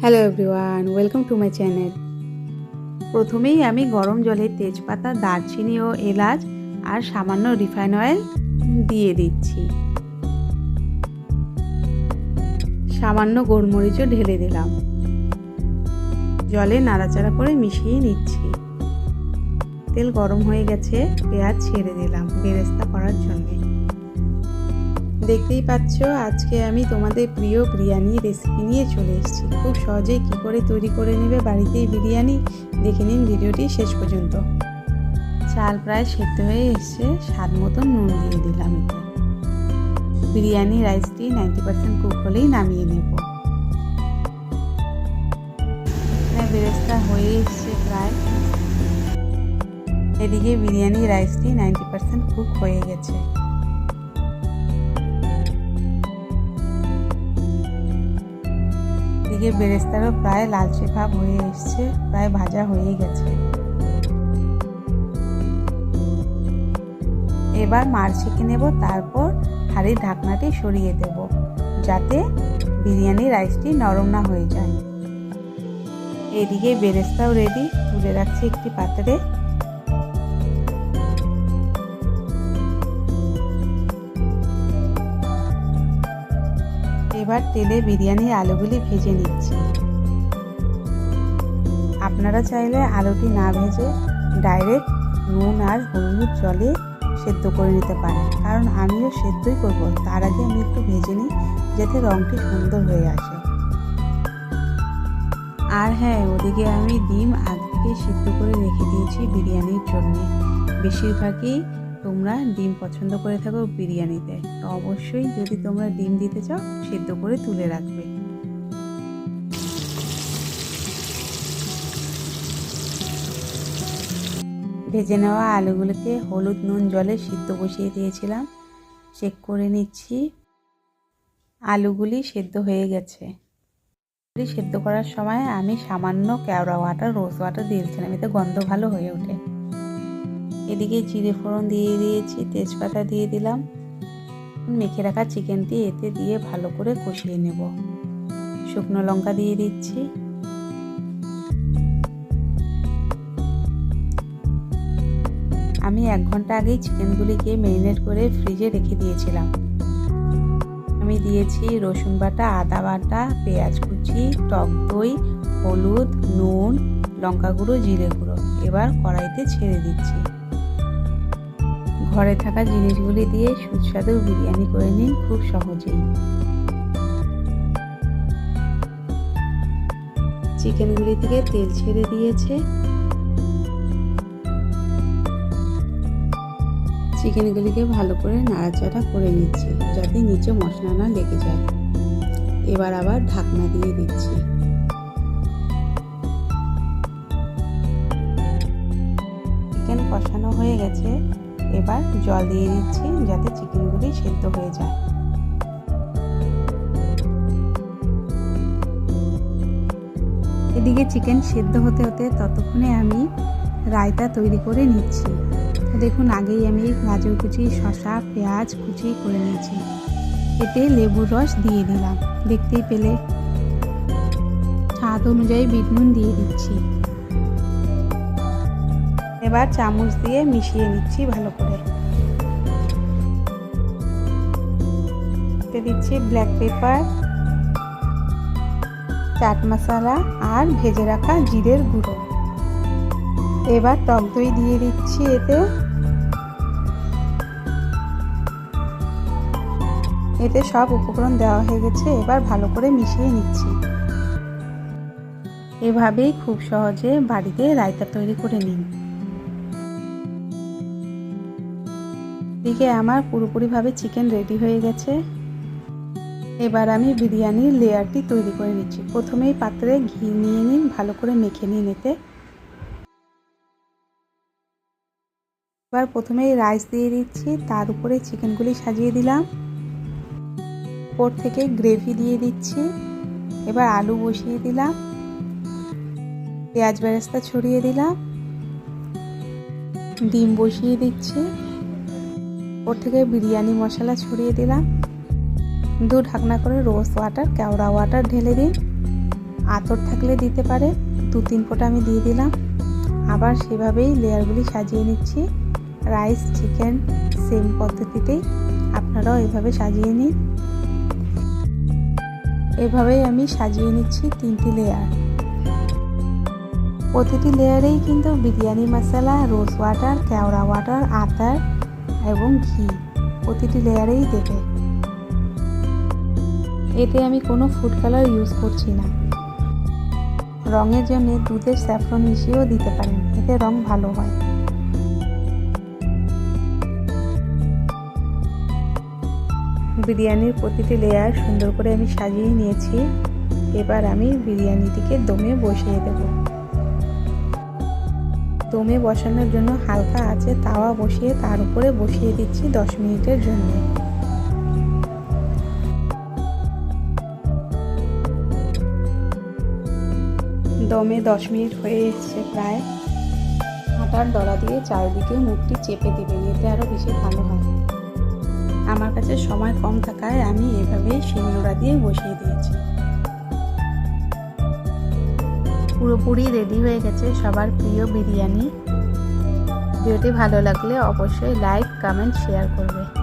Hello everyone welcome to my channel প্রথমেই আমি গরম জলে তেজপাতা, দারচিনি ও এলাচ আর সামান্য রিফাইন অয়েল দিয়ে দিচ্ছি। সামান্য গোলমরিচও ঢেলে দিলাম। জলে নাড়াচাড়া করে মিশিয়ে নিচ্ছি। তেল গরম হয়ে গেছে, পেঁয়াজ ছেড়ে দিলাম বেরেস্তা করার জন্যে। দেখতেই পাচ্ছ, আজকে আমি তোমাদের প্রিয় বিরিয়ানি রেসিপি নিয়ে চলে এসেছি। খুব সহজেই কি করে তৈরি করে নেবে বাড়িতেই বিরিয়ানি, দেখে নিন ভিডিওটি শেষ পর্যন্ত। চাল প্রায় সেদ্ধ হয়ে এসছে, স্বাদ মতন নুন দিয়ে দিলাম এতে। বিরিয়ানি রাইসটি নাইনটি পার্সেন্ট কুক হলেই নামিয়ে নেব। এখানে বেরেস্তা হয়ে এসছে প্রায়। এদিকে বিরিয়ানি রাইসটি নাইনটি পার্সেন্ট কুক হয়ে গেছে। এদিকে বেরেস্তারও প্রায় লালচে ভাব হয়ে এসছে, প্রায় ভাজা হয়ে গেছে। এবার মার ছেঁকে নেব, তারপর হাঁড়ির ঢাকনাটি সরিয়ে দেব, যাতে বিরিয়ানি রাইসটি নরম না হয়ে যায়। এদিকে বেরেস্তাও রেডি তুলে রাখছি একটি পাত্রে। এবার তেলে বিরিয়ানির আলুগুলি ভেজে নিচ্ছি। আপনারা চাইলে আলুটি না ভেজে ডাইরেক্ট নুন আর হলুদ জলে সেদ্ধ করে নিতে পারেন। কারণ আমিও সেদ্ধই করব, তার আগে আমি একটু ভেজে নিই, যাতে রঙটি সুন্দর হয়ে আসে। আর হ্যাঁ ওদিকে আমি ডিম আগ সিদ্ধ করে রেখে দিয়েছি বিরিয়ানির জন্যে। বেশিরভাগই তোমরা ডিম পছন্দ করে থাকো বিরিয়ানিতে, তো অবশ্যই যদি তোমরা ডিম দিতে চাও, সিদ্ধ করে তুলে রাখবে। ভেজে নেওয়া আলুগুলোকে হলুদ নুন জলে সিদ্ধ বসিয়ে দিয়েছিলাম। চেক করে নিচ্ছি। আলুগুলি সেদ্ধ হয়ে গেছে। সেদ্ধ করার সময় আমি সামান্য কেওড়া ওয়াটার, রোজ ওয়াটার দিয়েছিলাম, এতে গন্ধ ভালো হয়ে ওঠে। এদিকে জিরে ফোড়ন দিয়ে দিয়েছি, তেজপাতা দিয়ে দিলাম। মেখে রাখা চিকেনটি এতে দিয়ে ভালো করে কষিয়ে নেব। শুকনো লঙ্কা দিয়ে দিচ্ছি। আমি এক ঘণ্টা আগেই চিকেনগুলিকে ম্যারিনেট করে ফ্রিজে রেখে দিয়েছিলাম। আমি দিয়েছি রসুন বাটা, আদা বাটা, পেঁয়াজ কুচি, টক দই, হলুদ, নুন, লঙ্কা গুঁড়ো, জিরে গুঁড়ো। এবার কড়াইতে ছেড়ে দিচ্ছি। ঘরে থাকা জিনিসগুলি দিয়ে সুস্বাদু বিরিয়ানি করে নিন খুব সহজেই। চিকেনগুলি থেকে তেল ছেড়ে দিয়েছে। চিকেনগুলিকে ভালো করে নাড়াচাড়া করে নিচ্ছি যাতে নিচে মশলা না লেগে যায়। এবার আবার ঢাকনা দিয়ে দিচ্ছি। চিকেন কষানো হয়ে গেছে। এবার জল দিয়ে দিচ্ছি যাতে চিকেনগুলি সেদ্ধ হয়ে যায়। এদিকে চিকেন সেদ্ধ হতে হতে ততক্ষণে আমি রায়তা তৈরি করে নিচ্ছি। দেখুন, আগেই আমি গাজর কুচি শশা পেঁয়াজ কুচি করে নিয়েছি। এতে লেবুর রস দিয়ে দিলাম। দেখতেই পেলে। স্বাদ অনুযায়ী বিট নুন দিয়ে দিচ্ছি। এবার চামচ দিয়ে মিশিয়ে নিচ্ছি ভালো করে। দিচ্ছি ব্ল্যাক পেপার চাট মশলা আর ভেজে রাখা জিরের গুঁড়ো। এবার টক দই দিয়ে দিচ্ছি এতে। এতে সব উপকরণ দেওয়া হয়ে গেছে, এবার ভালো করে মিশিয়ে নিচ্ছি। এভাবেই খুব সহজে বাড়িতে রায়তা তৈরি করে নিন। এদিকে আমার পুরোপুরিভাবে চিকেন রেডি হয়ে গেছে। এবার আমি বিরিয়ানির লেয়ারটি তৈরি করে নিচ্ছি। প্রথমেই পাত্রে ঘি নিয়ে নিন, ভালো করে মেখে নিন এতে। এবার প্রথমেই রাইস দিয়ে দিচ্ছি, তার উপরে চিকেনগুলি সাজিয়ে দিলাম। ওপর থেকে গ্রেভি দিয়ে দিচ্ছি, এবার আলু বসিয়ে দিলাম। পেঁয়াজ বেরেস্তা ছড়িয়ে দিলাম। ডিম বসিয়ে দিচ্ছি। ওর থেকে বিরিয়ানি মশলা ছড়িয়ে দিলাম। দু ঢাকনা করে রোজ ওয়াটার, কেওড়া ওয়াটার ঢেলে দিন। আতর থাকলে দিতে পারে, দু তিন ফোঁটা আমি দিয়ে দিলাম। আবার সেভাবেই লেয়ারগুলি সাজিয়ে নিচ্ছি। রাইস, চিকেন, সেম পদ্ধতিতেই আপনারাও এভাবে সাজিয়ে নিন। এভাবেই আমি সাজিয়ে নিচ্ছি তিনটি লেয়ার। প্রতিটি লেয়ারেই কিন্তু বিরিয়ানি মশলা রোজ ওয়াটার, কেওড়া ওয়াটার আটার এবং ঘি। প্রতিটি লেয়ারেই দেবে। এতে আমি কোনো ফুড কালার ইউজ করছি না। রঙের জন্য দুধের স্যাফরন মিশিয়েও দিতে পারেন, এতে রং ভালো হয়। বিরিয়ানির প্রতিটি লেয়ার সুন্দর করে আমি সাজিয়ে নিয়েছি। এবার আমি বিরিয়ানিটিকে দমে বসিয়ে দেব। দমে বসানোর জন্য হালকা আছে তাওয়া বসিয়ে তার উপরে বসিয়ে দিচ্ছি দশ মিনিটের জন্য। দমে দশ মিনিট হয়ে এসছে প্রায়। আটার দলা দিয়ে চারিদিকে মুখটি চেপে দিবেন এতে আরও বেশি ভালো হয়। আমার কাছে সময় কম থাকায় আমি এভাবেই শিলনোড়া দিয়ে বসিয়ে দিয়েছি। পুরোপুরি রেডি হয়ে গেছে সবার প্রিয় বিরিয়ানি। ভিডিওটি ভালো লাগলে অবশ্যই লাইক কমেন্ট শেয়ার করবে।